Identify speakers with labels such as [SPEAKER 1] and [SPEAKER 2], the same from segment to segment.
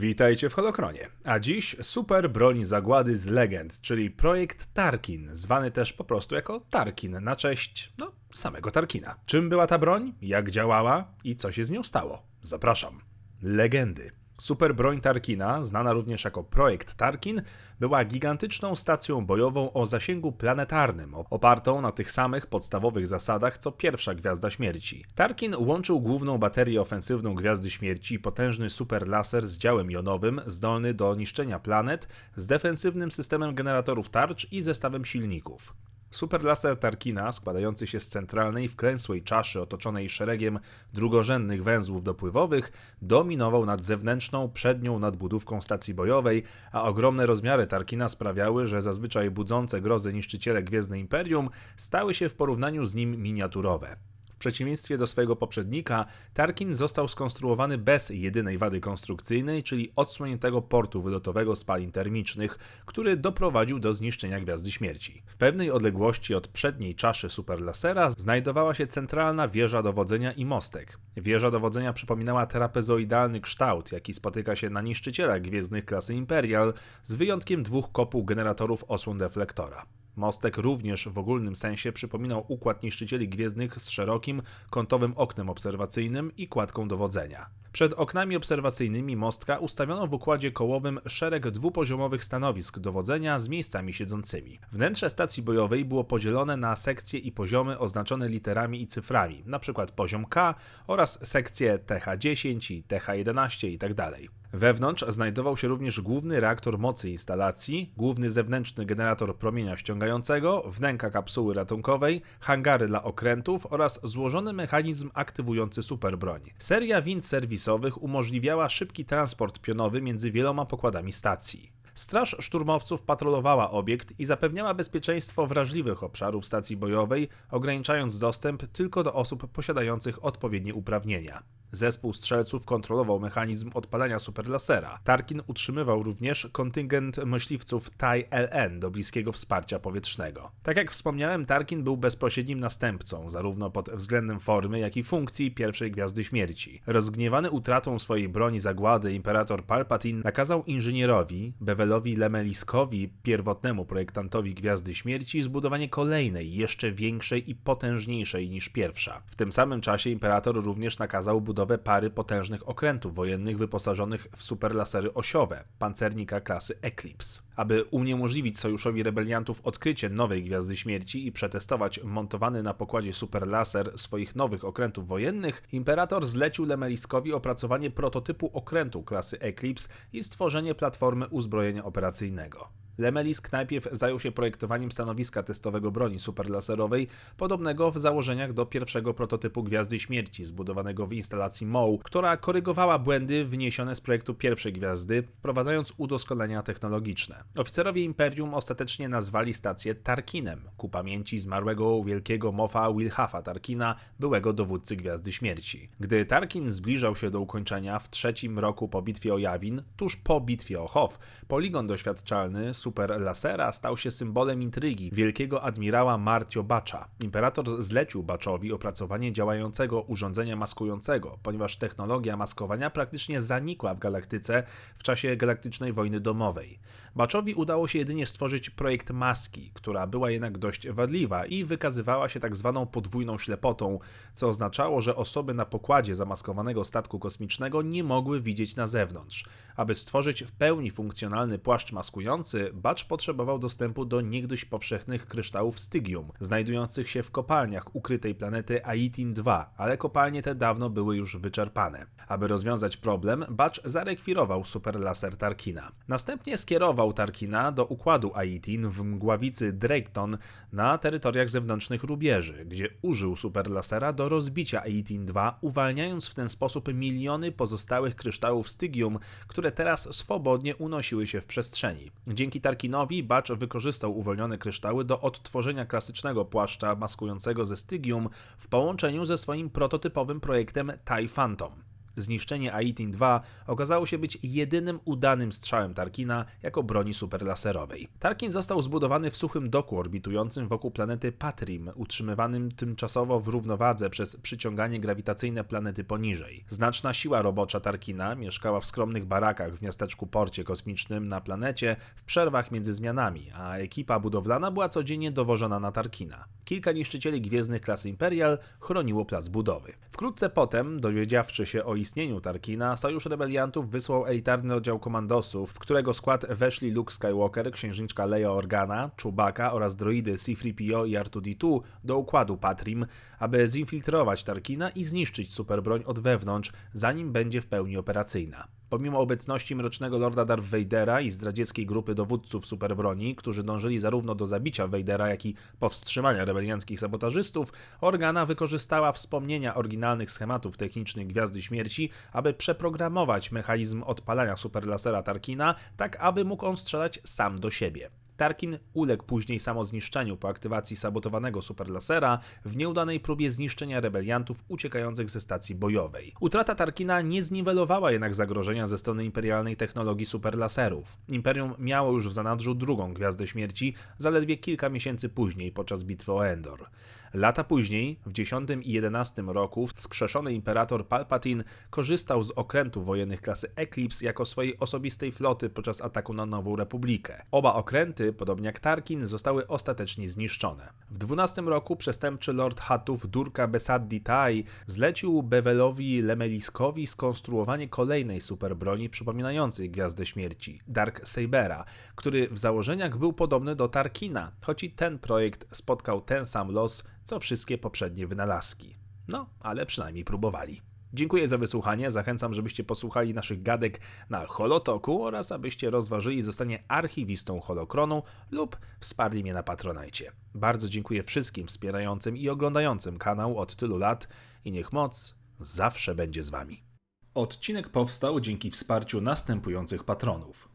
[SPEAKER 1] Witajcie w Holokronie. A dziś super broń zagłady z legend, czyli projekt Tarkin, zwany też po prostu jako Tarkin na cześć, no, samego Tarkina. Czym była ta broń, jak działała i co się z nią stało? Zapraszam. Legendy. Super broń Tarkina, znana również jako projekt Tarkin, była gigantyczną stacją bojową o zasięgu planetarnym, opartą na tych samych podstawowych zasadach co pierwsza Gwiazda Śmierci. Tarkin łączył główną baterię ofensywną Gwiazdy Śmierci, potężny super laser z działem jonowym, zdolny do niszczenia planet, z defensywnym systemem generatorów tarcz i zestawem silników. Superlaser Tarkina, składający się z centralnej, wklęsłej czaszy otoczonej szeregiem drugorzędnych węzłów dopływowych, dominował nad zewnętrzną, przednią nadbudówką stacji bojowej, a ogromne rozmiary Tarkina sprawiały, że zazwyczaj budzące grozę niszczyciele Gwiezdne Imperium stały się w porównaniu z nim miniaturowe przeciwieństwie do swojego poprzednika, Tarkin został skonstruowany bez jedynej wady konstrukcyjnej, czyli odsłoniętego portu wylotowego spalin termicznych, który doprowadził do zniszczenia Gwiazdy Śmierci. W pewnej odległości od przedniej czaszy superlasera znajdowała się centralna wieża dowodzenia i mostek. Wieża dowodzenia przypominała trapezoidalny kształt, jaki spotyka się na niszczycielach gwiezdnych klasy Imperial, z wyjątkiem dwóch kopuł generatorów osłon deflektora. Mostek również w ogólnym sensie przypominał układ niszczycieli gwiezdnych z szerokim, kątowym oknem obserwacyjnym i kładką dowodzenia. Przed oknami obserwacyjnymi mostka ustawiono w układzie kołowym szereg dwupoziomowych stanowisk dowodzenia z miejscami siedzącymi. Wnętrze stacji bojowej było podzielone na sekcje i poziomy oznaczone literami i cyframi, np. poziom K oraz sekcje TH10 i TH11 itd. Wewnątrz znajdował się również główny reaktor mocy instalacji, główny zewnętrzny generator promienia ściągającego, wnęka kapsuły ratunkowej, hangary dla okrętów oraz złożony mechanizm aktywujący superbroń. Seria wind serwisowych umożliwiała szybki transport pionowy między wieloma pokładami stacji. Straż szturmowców patrolowała obiekt i zapewniała bezpieczeństwo wrażliwych obszarów stacji bojowej, ograniczając dostęp tylko do osób posiadających odpowiednie uprawnienia. Zespół strzelców kontrolował mechanizm odpalania superlasera. Tarkin utrzymywał również kontyngent myśliwców TIE-LN do bliskiego wsparcia powietrznego. Tak jak wspomniałem, Tarkin był bezpośrednim następcą, zarówno pod względem formy, jak i funkcji pierwszej Gwiazdy Śmierci. Rozgniewany utratą swojej broni zagłady imperator Palpatine nakazał inżynierowi, Bevelowi Lemeliskowi, pierwotnemu projektantowi Gwiazdy Śmierci, zbudowanie kolejnej, jeszcze większej i potężniejszej niż pierwsza. W tym samym czasie imperator również nakazał budowę pary potężnych okrętów wojennych wyposażonych w superlasery osiowe, pancernika klasy Eclipse. Aby uniemożliwić sojuszowi rebeliantów odkrycie nowej Gwiazdy Śmierci i przetestować montowany na pokładzie superlaser swoich nowych okrętów wojennych, imperator zlecił Lemeliskowi opracowanie prototypu okrętu klasy Eclipse i stworzenie platformy uzbrojenia operacyjnego. Lemelisk najpierw zajął się projektowaniem stanowiska testowego broni superlaserowej, podobnego w założeniach do pierwszego prototypu Gwiazdy Śmierci, zbudowanego w instalacji MOU, która korygowała błędy wniesione z projektu pierwszej gwiazdy, wprowadzając udoskonalenia technologiczne. Oficerowie Imperium ostatecznie nazwali stację Tarkinem, ku pamięci zmarłego wielkiego mofa Wilhafa Tarkina, byłego dowódcy Gwiazdy Śmierci. Gdy Tarkin zbliżał się do ukończenia w trzecim roku po bitwie o Jawin, tuż po bitwie o Hoth, poligon doświadczalny super lasera stał się symbolem intrygi wielkiego admirała Marcio Bacza. Imperator zlecił Baczowi opracowanie działającego urządzenia maskującego, ponieważ technologia maskowania praktycznie zanikła w galaktyce w czasie galaktycznej wojny domowej. Baczowi udało się jedynie stworzyć projekt maski, która była jednak dość wadliwa i wykazywała się tak zwaną podwójną ślepotą, co oznaczało, że osoby na pokładzie zamaskowanego statku kosmicznego nie mogły widzieć na zewnątrz. Aby stworzyć w pełni funkcjonalny płaszcz maskujący, Bacz potrzebował dostępu do niegdyś powszechnych kryształów Stygium, znajdujących się w kopalniach ukrytej planety Aitin-2, ale kopalnie te dawno były już wyczerpane. Aby rozwiązać problem, Bacz zarekwirował superlaser Tarkina. Następnie skierował Tarkina do układu Aitin w mgławicy Drayton na terytoriach zewnętrznych rubieży, gdzie użył superlasera do rozbicia Aitin-2, uwalniając w ten sposób miliony pozostałych kryształów Stygium, które teraz swobodnie unosiły się w przestrzeni. Dzięki Tarkinowi Bacz wykorzystał uwolnione kryształy do odtworzenia klasycznego płaszcza maskującego ze Stygium w połączeniu ze swoim prototypowym projektem TIE Phantom. Zniszczenie Aitin 2 okazało się być jedynym udanym strzałem Tarkina jako broni superlaserowej. Tarkin został zbudowany w suchym doku orbitującym wokół planety Patrim, utrzymywanym tymczasowo w równowadze przez przyciąganie grawitacyjne planety poniżej. Znaczna siła robocza Tarkina mieszkała w skromnych barakach w miasteczku porcie kosmicznym na planecie w przerwach między zmianami, a ekipa budowlana była codziennie dowożona na Tarkina. Kilka niszczycieli gwiezdnych klasy Imperial chroniło plac budowy. Wkrótce potem, dowiedziawszy się o istnieniu Tarkina, Sojusz Rebeliantów wysłał elitarny oddział komandosów, w którego skład weszli Luke Skywalker, księżniczka Leia Organa, Chewbacca oraz droidy C-3PO i R2-D2 do układu Patrim, aby zinfiltrować Tarkina i zniszczyć superbroń od wewnątrz, zanim będzie w pełni operacyjna. Pomimo obecności mrocznego lorda Darth Vadera i zdradzieckiej grupy dowódców superbroni, którzy dążyli zarówno do zabicia Vadera, jak i powstrzymania rebelianckich sabotażystów, Organa wykorzystała wspomnienia oryginalnych schematów technicznych Gwiazdy Śmierci, aby przeprogramować mechanizm odpalania superlasera Tarkina, tak aby mógł on strzelać sam do siebie. Tarkin uległ później samozniszczeniu po aktywacji sabotowanego superlasera w nieudanej próbie zniszczenia rebeliantów uciekających ze stacji bojowej. Utrata Tarkina nie zniwelowała jednak zagrożenia ze strony imperialnej technologii superlaserów. Imperium miało już w zanadrzu drugą Gwiazdę Śmierci zaledwie kilka miesięcy później podczas bitwy o Endor. Lata później, w 10 i 11 roku, wskrzeszony imperator Palpatine korzystał z okrętów wojennych klasy Eclipse jako swojej osobistej floty podczas ataku na Nową Republikę. Oba okręty, podobnie jak Tarkin, zostały ostatecznie zniszczone. W 12 roku przestępczy lord Hatów Durka Besaddi Tai zlecił Bevelowi Lemeliskowi skonstruowanie kolejnej superbroni przypominającej Gwiazdę Śmierci, Dark Sabera, który w założeniach był podobny do Tarkina, choć i ten projekt spotkał ten sam los, co wszystkie poprzednie wynalazki. No, ale przynajmniej próbowali. Dziękuję za wysłuchanie. Zachęcam, żebyście posłuchali naszych gadek na Holotoku oraz abyście rozważyli zostanie archiwistą Holokronu lub wsparli mnie na Patronajcie. Bardzo dziękuję wszystkim wspierającym i oglądającym kanał od tylu lat i niech moc zawsze będzie z wami. Odcinek powstał dzięki wsparciu następujących patronów.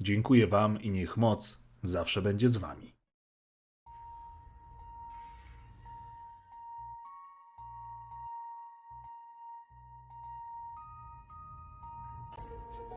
[SPEAKER 1] Dziękuję wam i niech moc zawsze będzie z wami.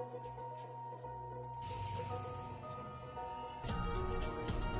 [SPEAKER 1] thank you